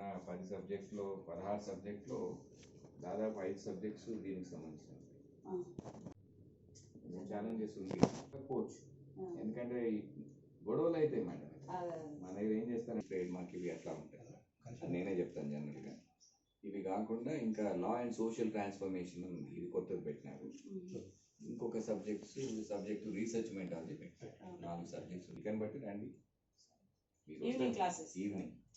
ఉన్న పది సబ్జెక్ట్లో పదహారు సబ్జెక్ట్లో దాదాపు ఐదు సబ్జెక్ట్స్ దీనికి సంబంధించినవి. ఛాలెంజెస్ ఉంది కోచ్ ఎందుకంటే గొడవలు అయితే మేడం మన ఏం చేస్తారంటే ట్రేడ్ మార్క్ ఇవి అట్లా ఉంటాయి. నేనే చెప్తాను జనరల్గా ఇవి కాకుండా ఇంకా లా అండ్ సోషల్ ట్రాన్స్ఫర్మేషన్ ఉంది. ఇది కొత్తది పెట్టినారు. ఇంకొక సబ్జెక్ట్స్ సబ్జెక్ట్ రీసెర్చ్ మెంటాలజీ పెట్టారు. నాలుగు సబ్జెక్ట్స్ ఇకని బట్టి రండి. మీరు ఈవినింగ్ క్లాసెస్ ఈవినింగ్